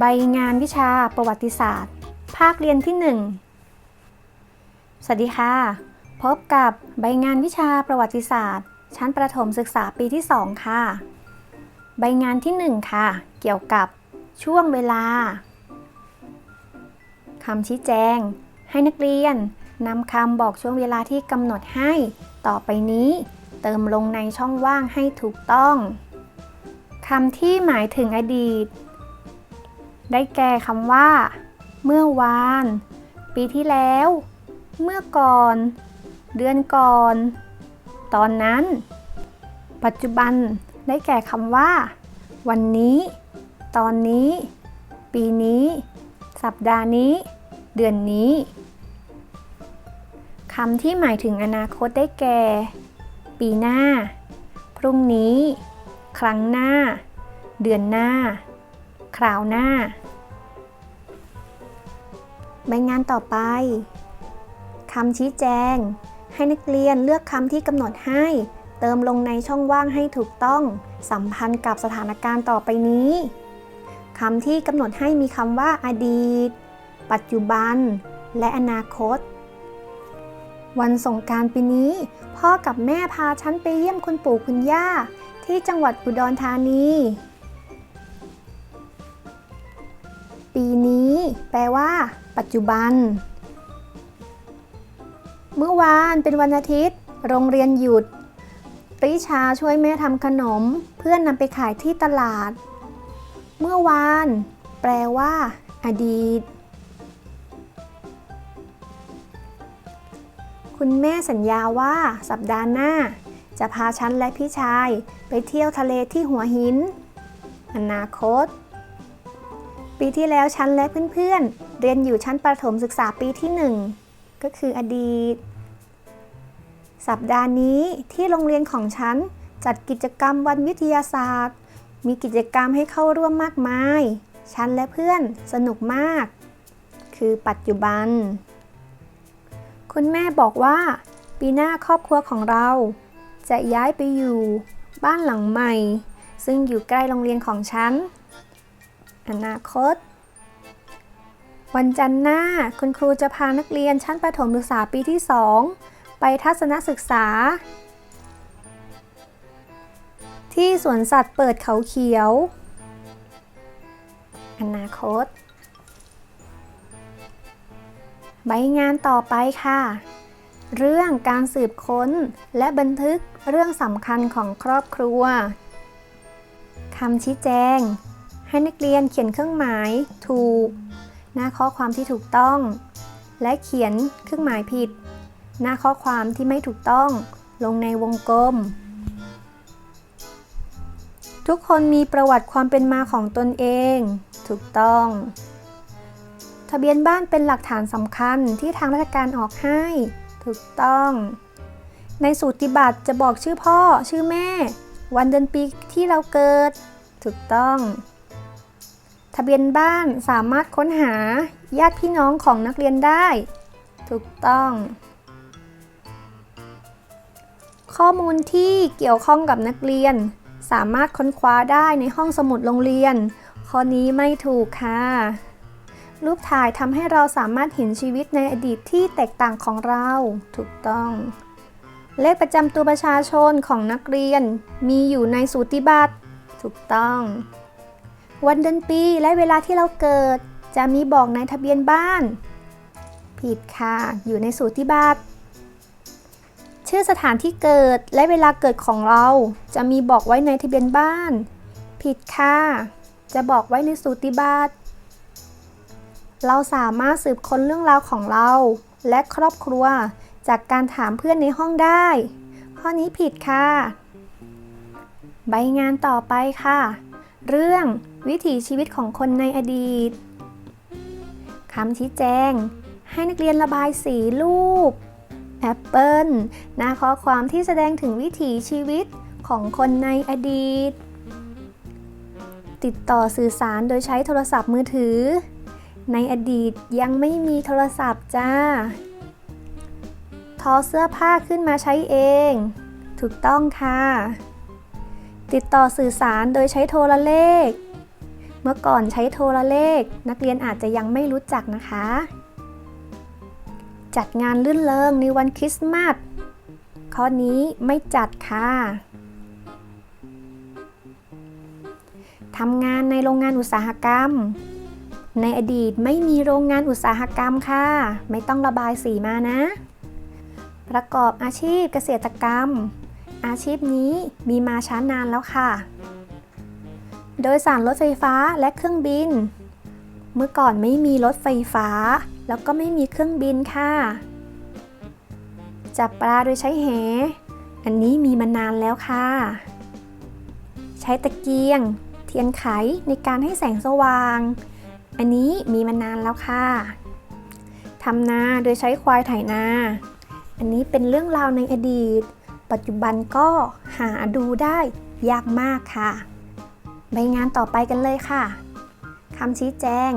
ใบงานวิชาประวัติศาสตร์ ภาคเรียนที่ 1 สวัสดีค่ะ พบกับใบงานวิชาประวัติศาสตร์ ชั้นประถมศึกษาปีที่ 2 ค่ะ ใบงานที่ 1 ค่ะ เกี่ยวกับช่วงเวลาคำชี้แจง ให้นักเรียนนำคำบอกช่วงเวลาที่กำหนดให้ ต่อไปนี้ เติมลงในช่องว่างให้ถูกต้องคำที่หมายถึงอดีต ได้แก่คำว่า เมื่อวาน ปีที่แล้ว เมื่อก่อน เดือนก่อน ตอนนั้น ปัจจุบัน ได้แก่คำว่า วันนี้ ตอนนี้ ปีนี้ สัปดาห์นี้ เดือนนี้คำที่หมายถึงอนาคตได้แก่ ปีหน้า พรุ่งนี้ ครั้งหน้า เดือนหน้า คราวหน้า ใบงานต่อไปคำชี้แจง ให้นักเรียนเลือกคำที่กำหนดให้ เติมลงในช่องว่างให้ถูกต้อง สัมพันธ์กับสถานการณ์ต่อไปนี้คำที่กำหนดให้มีคำว่าอดีต ปัจจุบัน และอนาคต วันสงการปีนี้ พ่อกับแม่พาฉันไปเยี่ยมคุณปู่คุณย่า ที่จังหวัดอุดรธานี ปีนี้ แปลว่า ปัจจุบัน เมื่อวานเป็นวันอาทิตย์ โรงเรียนหยุดปริชาช่วยแม่ทำขนม เพื่อนนำไปขายที่ตลาด เมื่อวาน แปลว่า อดีต คุณแม่สัญญาว่า สัปดาห์หน้า จะพาฉันและพี่ชาย ไปเที่ยวทะเลที่หัวหิน อนาคต ปีที่แล้วฉันและเพื่อนๆ เรียนอยู่ชั้นประถมศึกษาปีที่ 1 ก็คืออดีต สัปดาห์นี้ที่โรงเรียนของฉันจัดกิจกรรมวันวิทยาศาสตร์ มีกิจกรรมให้เข้าร่วมมากมาย ฉันและเพื่อนสนุกมาก คือปัจจุบัน คุณแม่บอกว่า ปีหน้าครอบครัวของเรา จะย้ายไปอยู่ บ้านหลังใหม่ ซึ่งอยู่ใกล้โรงเรียนของฉัน อนาคต วันจันทร์หน้าคุณครูจะพานักเรียนชั้นประถมศึกษาปีที่ 2 ไปทัศนศึกษา ที่สวนสัตว์เปิดเขาเขียว อนาคต ใบงานต่อไปค่ะ เรื่องการสืบค้นและบันทึกเรื่องสำคัญของครอบครัวคำชี้แจง ให้นักเรียนเขียนเครื่องหมายถูก หน้าข้อความที่ถูกต้อง และเขียนเครื่องหมายผิด หน้าข้อความที่ไม่ถูกต้อง ลงในวงกลม ทุกคนมีประวัติความเป็นมาของตนเอง ถูกต้อง ทะเบียนบ้านเป็นหลักฐานสำคัญที่ทางราชการออกให้ ถูกต้อง ในสูติบัตรจะบอกชื่อพ่อ ชื่อแม่ วันเดือนปีที่เราเกิด ถูกต้อง ทะเบียนบ้านสามารถค้นหาญาติพี่น้องของนักเรียนได้ ถูกต้อง ข้อมูลที่เกี่ยวข้องกับนักเรียน สามารถค้นคว้าได้ในห้องสมุดโรงเรียน ข้อนี้ไม่ถูกค่ะ รูปถ่ายทำให้เราสามารถเห็นชีวิตในอดีตที่แตกต่างของเรา ถูกต้อง เลขประจำตัวประชาชนของนักเรียน มีอยู่ในสูติบัตร ถูกต้อง วันเดือนปีและเวลาที่เราเกิด จะมีบอกในทะเบียนบ้าน ผิดค่ะ อยู่ในสูติบัตรชื่อสถานที่เกิดและเวลาเกิดของเรา จะมีบอกไว้ในทะเบียนบ้าน ผิดค่ะ จะบอกไว้ในสูติบัตรเราสามารถสืบค้นเรื่องราวของเรา และครอบครัวจากการถามเพื่อนในห้องได้ ข้อนี้ผิดค่ะ ใบงานต่อไปค่ะ เรื่องวิถีชีวิตของคนในอดีตคำชี้แจง ให้นักเรียนระบายสีรูปแอปเปิลหน้าข้อความที่แสดงถึงวิถีชีวิตของคนในอดีต ติดต่อสื่อสารโดยใช้โทรศัพท์มือถือ ในอดีตยังไม่มีโทรศัพท์จ้า ทอเสื้อผ้าขึ้นมาใช้เอง ถูกต้องค่ะ ติดต่อสื่อสารโดยใช้โทรเลข เมื่อก่อนใช้โทรเลข นักเรียนอาจจะยังไม่รู้จักนะคะ จัดงานลื่นเริงในวันคริสต์มาสข้อนี้ไม่จัดค่ะทำงานในโรงงานอุตสาหกรรม ในอดีตไม่มีโรงงานอุตสาหกรรมค่ะ ไม่ต้องระบายสีมานะ ประกอบอาชีพเกษตรกรรม อาชีพนี้มีมาช้านานแล้วค่ะ โดยสารรถไฟฟ้าและเครื่องบิน เมื่อก่อนไม่มีรถไฟฟ้า แล้วก็ไม่มีเครื่องบินค่ะ จับปลาโดยใช้แห อันนี้มีมานานแล้วค่ะ ใช้ตะเกียง เทียนไขในการให้แสงสว่าง อันนี้มีมานานแล้วค่ะทำนาโดยใช้ควายไถนา อันนี้เป็นเรื่องราวในอดีต ปัจจุบันก็หาดูได้ยากมากค่ะ ใบงานต่อไปกันเลยค่ะคำชี้แจง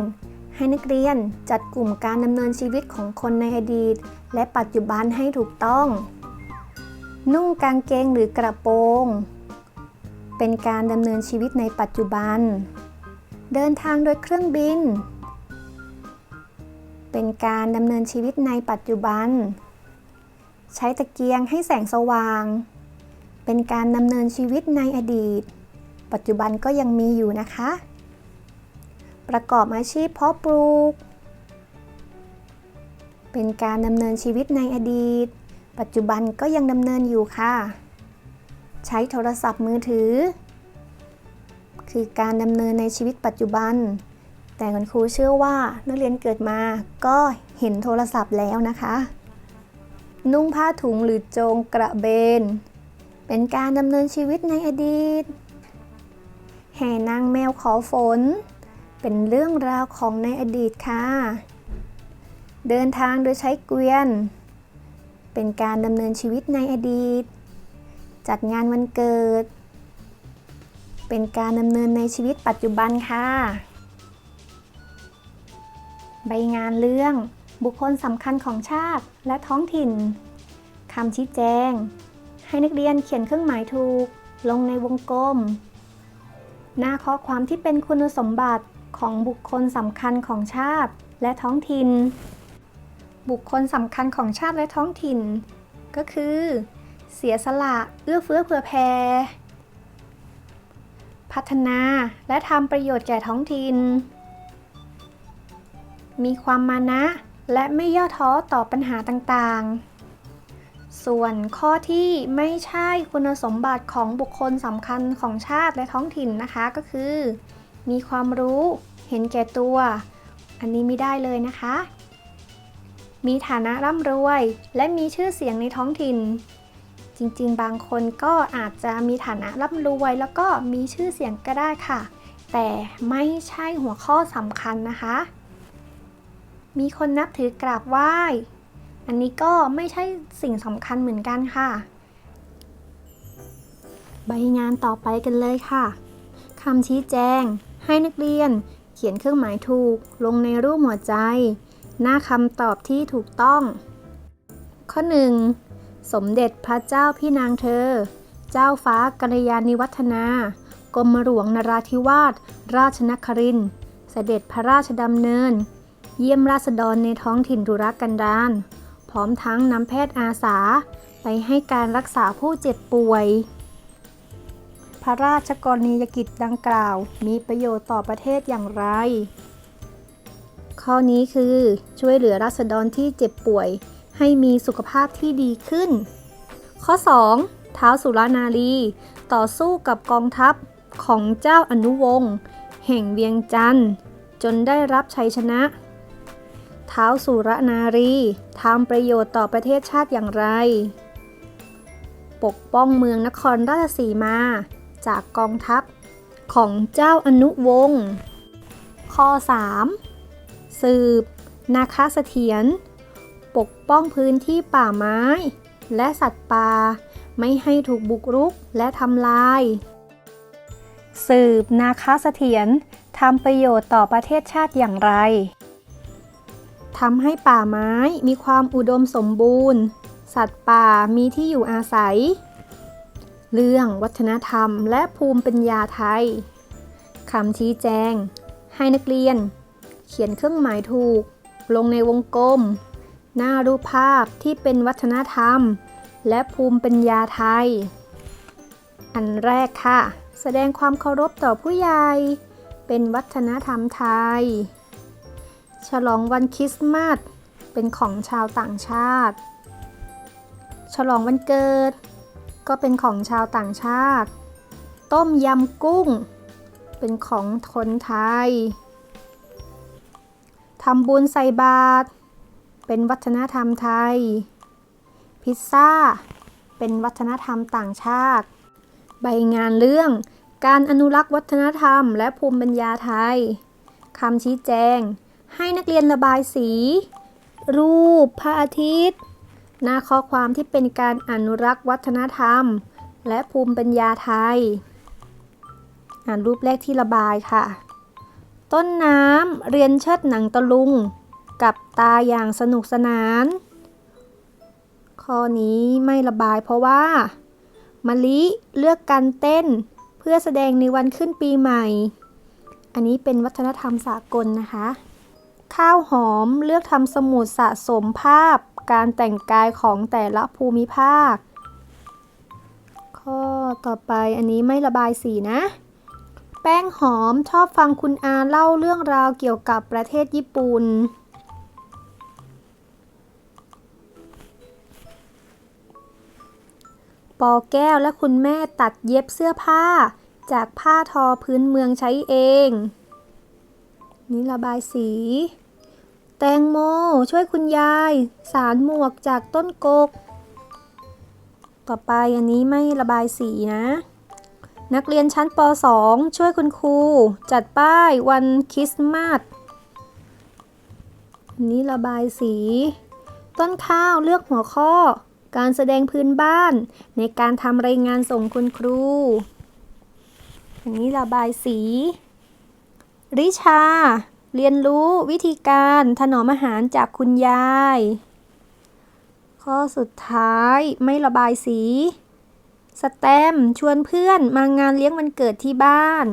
ให้นักเรียนจัดกลุ่มการดำเนินชีวิตของคนในอดีต และปัจจุบันให้ถูกต้อง นุ่งกางเกงหรือกระโปรง เป็นการดำเนินชีวิตในปัจจุบัน เดินทางโดยเครื่องบิน เป็นการดำเนินชีวิตในปัจจุบัน ใช้ตะเกียงให้แสงสว่าง เป็นการดำเนินชีวิตในอดีต ปัจจุบันก็ยังมีอยู่นะคะ ประกอบอาชีพเพาะปลูก เป็นการดำเนินชีวิตในอดีต ปัจจุบันก็ยังดำเนินอยู่ค่ะ ใช้โทรศัพท์มือถือ คือการดำเนินในชีวิตปัจจุบัน แต่คุณครูเชื่อว่านักเรียนเกิดมาก็เห็นโทรศัพท์แล้วนะคะ นุ่งผ้าถุงหรือโจงกระเบน เป็นการดำเนินชีวิตในอดีต แห่นางแมวขอฝน เป็นเรื่องราวของในอดีตค่ะ เดินทางโดยใช้เกวียน เป็นการดำเนินชีวิตในอดีต จัดงานวันเกิด เป็นการดำเนินในชีวิตปัจจุบันค่ะ ใบงานเรื่อง บุคคลสำคัญของชาติและท้องถิ่นคำชี้แจง ให้นักเรียนเขียนเครื่องหมายถูก ลงในวงกลม หน้าข้อความที่เป็นคุณสมบัติของบุคคลสำคัญของชาติและท้องถิ่น บุคคลสำคัญของชาติและท้องถิ่น ก็คือ เสียสละเอื้อเฟื้อเผื่อแผ่พัฒนาและทำประโยชน์แก่ท้องถิ่น มีความมานะ และไม่ย่อท้อต่อปัญหาต่างๆ ส่วนข้อที่ไม่ใช่คุณสมบัติของบุคคลสำคัญของชาติและท้องถิ่นนะคะก็คือ มีความรู้เห็นแก่ตัว อันนี้ไม่ได้เลยนะคะ มีฐานะร่ำรวย และมีชื่อเสียงในท้องถิ่น จริงๆ บางคนก็อาจจะมีฐานะร่ำรวย แล้วก็มีชื่อเสียงก็ได้ค่ะ แต่ไม่ใช่หัวข้อสำคัญนะคะ มีคนนับถือกราบไหว้ อันนี้ก็ไม่ใช่สิ่งสำคัญเหมือนกันค่ะ ใบงานต่อไปกันเลยค่ะคำชี้แจง ให้นักเรียน เขียนเครื่องหมายถูก ลงในรูปหัวใจ หน้าคำตอบที่ถูกต้อง ข้อ 1. สมเด็จพระเจ้าพี่นางเธอ เจ้าฟ้ากัลยาณิวัฒนากรมหลวงนราธิวาสราชนครินทร์เสด็จพระราชดำเนิน เยี่ยมราษฎรในท้องถิ่นทุรกันดารพร้อมทั้งนำแพทย์อาสา ไปให้การรักษาผู้เจ็บป่วย พระราชกรณียกิจดังกล่าว มีประโยชน์ต่อประเทศอย่างไร ข้อนี้คือช่วยเหลือราษฎรที่เจ็บป่วย ให้มีสุขภาพที่ดีขึ้น ข้อ 2. ท้าสุรนารี ต่อสู้กับกองทัพของเจ้าอนุวงศ์แห่งเวียงจันทร์จนได้รับชัยชนะ ท้าวสุรนารีทำประโยชน์ต่อประเทศชาติอย่างไร ปกป้องเมืองนครราชสีมา จากกองทัพของเจ้าอนุวงศ์ข้อ 3. สืบ นาคเสถียรปกป้องพื้นที่ป่าไม้ และสัตว์ป่า ไม่ให้ถูกบุกรุกและทำลาย สืบ นาคเสถียรทำประโยชน์ต่อประเทศชาติอย่างไร ทำให้ป่าไม้มีความอุดมสมบูรณ์ สัตว์ป่ามีที่อยู่อาศัย เรื่องวัฒนธรรมและภูมิปัญญาไทยคำชี้แจง ให้นักเรียน เขียนเครื่องหมายถูก ลงในวงกลม หน้ารูปภาพที่เป็นวัฒนธรรม และภูมิปัญญาไทย อันแรกค่ะ แสดงความเคารพต่อผู้ใหญ่ เป็นวัฒนธรรมไทย ฉลองวันคริสต์มาสเป็นของชาวต่างชาติ ฉลองวันเกิด ก็เป็นของชาวต่างชาติ ต้มยำกุ้ง เป็นของคนไทยทำบุญใส่บาตรเป็นวัฒนธรรมไทย พิซซ่า เป็นวัฒนธรรมต่างชาติ ใบงานเรื่อง การอนุรักษ์วัฒนธรรมและภูมิปัญญาไทยคำชี้แจง ให้นักเรียนระบายสี รูปพระอาทิตย์ หน้าข้อความที่เป็นการอนุรักษ์วัฒนธรรม และภูมิปัญญาไทย อ่านรูปแรกที่ระบายค่ะ ต้นน้ำเรียนเชิดหนังตะลุง กับตาอย่างสนุกสนาน ข้อนี้ไม่ระบายเพราะว่ามะลิเลือกการเต้น เพื่อแสดงในวันขึ้นปีใหม่ อันนี้เป็นวัฒนธรรมสากลนะคะ ข้าวหอมเลือกทำสมุดสะสมภาพการแต่งกายของแต่ละภูมิภาค ข้อต่อไปอันนี้ไม่ระบายสีนะ แป้งหอมชอบฟังคุณอาเล่าเรื่องราวเกี่ยวกับประเทศญี่ปุ่นปอแก้วและคุณแม่ตัดเย็บเสื้อผ้า จากผ้าทอพื้นเมืองใช้เอง นี่ระบายสี แตงโม ช่วยคุณยาย สารหมวกจากต้นกก ต่อไปอันนี้ไม่ระบายสีนะ นักเรียนชั้นป .2 ช่วยคุณครู จัดป้ายวันคริสต์มาสนนี้ระบายสี ต้นข้าวเลือกหัวข้อ การแสดงพื้นบ้าน ในการทำรายงานส่งคุณครู อันนี้ระบายสี ริชา เรียนรู้วิธีการถนอมอาหารจากคุณยาย ข้อสุดท้ายไม่ระบายสี สแตมชวนเพื่อนมางานเลี้ยงวันเกิดที่บ้าน